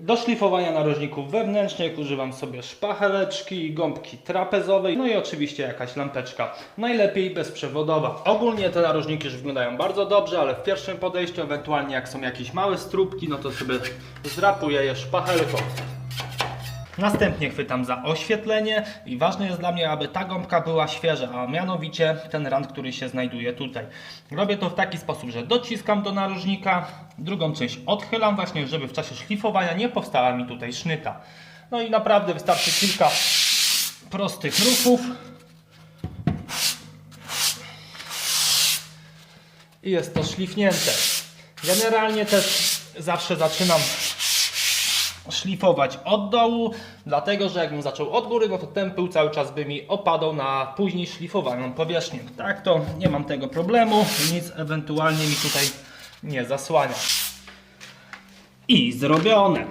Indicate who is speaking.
Speaker 1: Do szlifowania narożników wewnętrznych używam sobie szpacheleczki, gąbki trapezowej, no i oczywiście jakaś lampeczka, najlepiej bezprzewodowa. Ogólnie te narożniki już wyglądają bardzo dobrze, ale w pierwszym podejściu, ewentualnie jak są jakieś małe stróbki, no to sobie zdrapuję je szpachelką. Następnie chwytam za oświetlenie i ważne jest dla mnie, aby ta gąbka była świeża, a mianowicie ten rand, który się znajduje tutaj. Robię to w taki sposób, że dociskam do narożnika, drugą część odchylam właśnie, żeby w czasie szlifowania nie powstała mi tutaj sznyta. No i naprawdę wystarczy kilka prostych ruchów. I jest to szlifnięte. Generalnie też zawsze zaczynam szlifować od dołu, dlatego że jakbym zaczął od góry, no to ten pył cały czas by mi opadał na później szlifowaną powierzchnię. Tak to nie mam tego problemu, nic ewentualnie mi tutaj nie zasłania. I zrobione.